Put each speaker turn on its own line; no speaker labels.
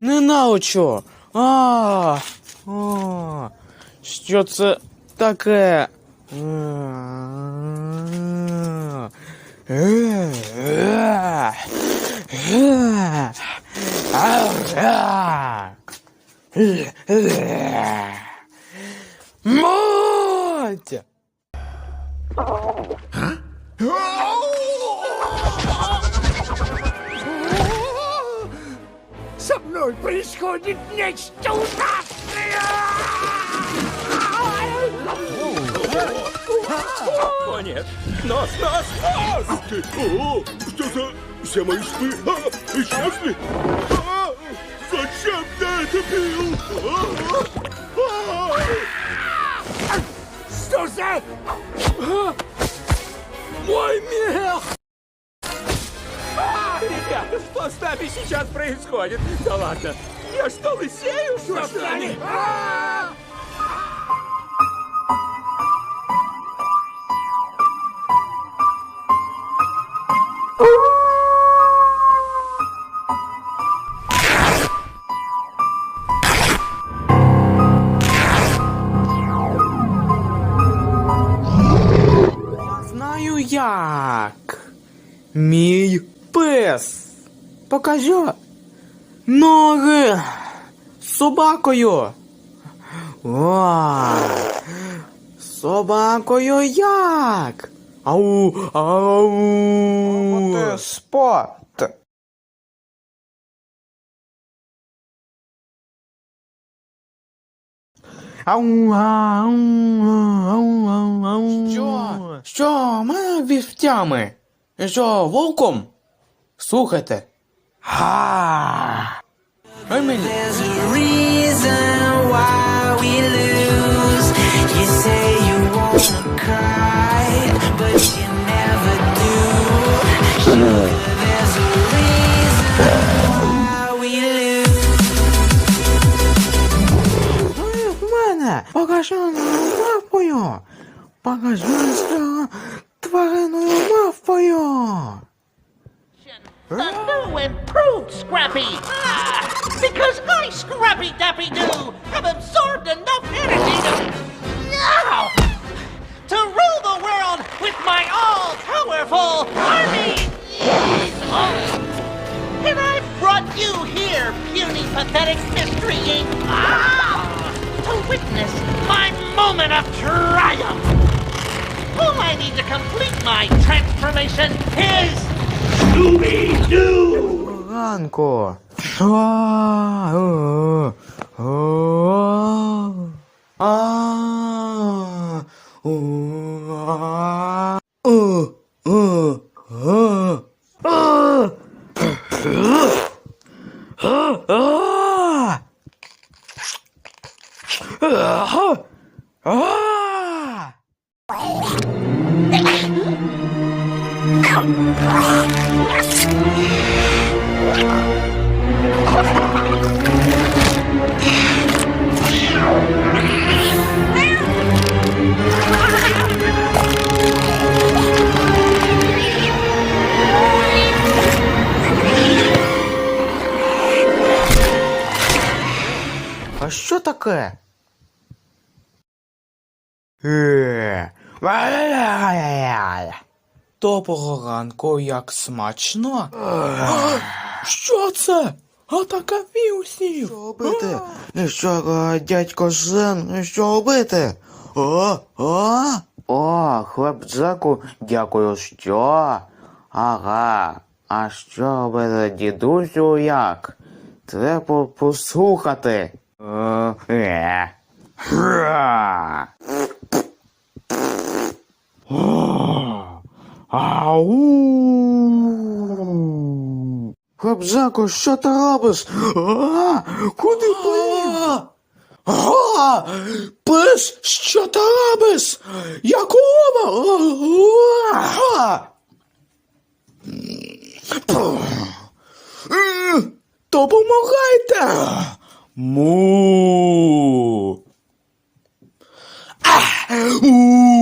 Ненаучу. А, а, що це таке? Е, а,
мной происходит нечто ужасное!
О, нет! Нос, нос, нос!
Ты, о, что за... Все мои швы а, исчезли? А, зачем я это пил? А, а.
Что за... А! Мой мех!
Что с нами сейчас происходит? Да ладно, я что, лысею, что,
с нами?
Знаю як. Мій пес. Покажу. Ноги. З собакою. О, з собакою як? Ау, ау. Спот. Ау, ау, ау, ау, ау. Що? Що? Мене вівтями? Що, вовком? Слухайте. Га. Ой мені.
There's a reason why we lose. You say you wanna cry, but you never do. Sugar, there's a reason why we lose.
Ой, в мене. Покажи мавпою. Покажи що твариною мавпою.
The new improved Scrappy! Ah, because I, Scrappy Dappy Doo, have absorbed enough energy to. Now! To rule the world with my all powerful army! Oh. And I've brought you here, puny, pathetic mystery ink! Ah! To witness my moment of triumph! All I need to complete my transformation is.
Ранку. А, о, о, а, що таке? Е, Доброго ранку, як смачно. А, Що це? Атакавівся. Що робити? Що, е, дядько Жен, що робити? О, о, о, хлопчаку, дякую, що? Ага, а що робити, дідусю, як? Треба послухати. Е, е. Ра. Ау! Хлопчаку, що ти робиш? А, куди поїхав? А, пес, що ти робиш? Якого? А, М, Допомагайте! Му. А, у.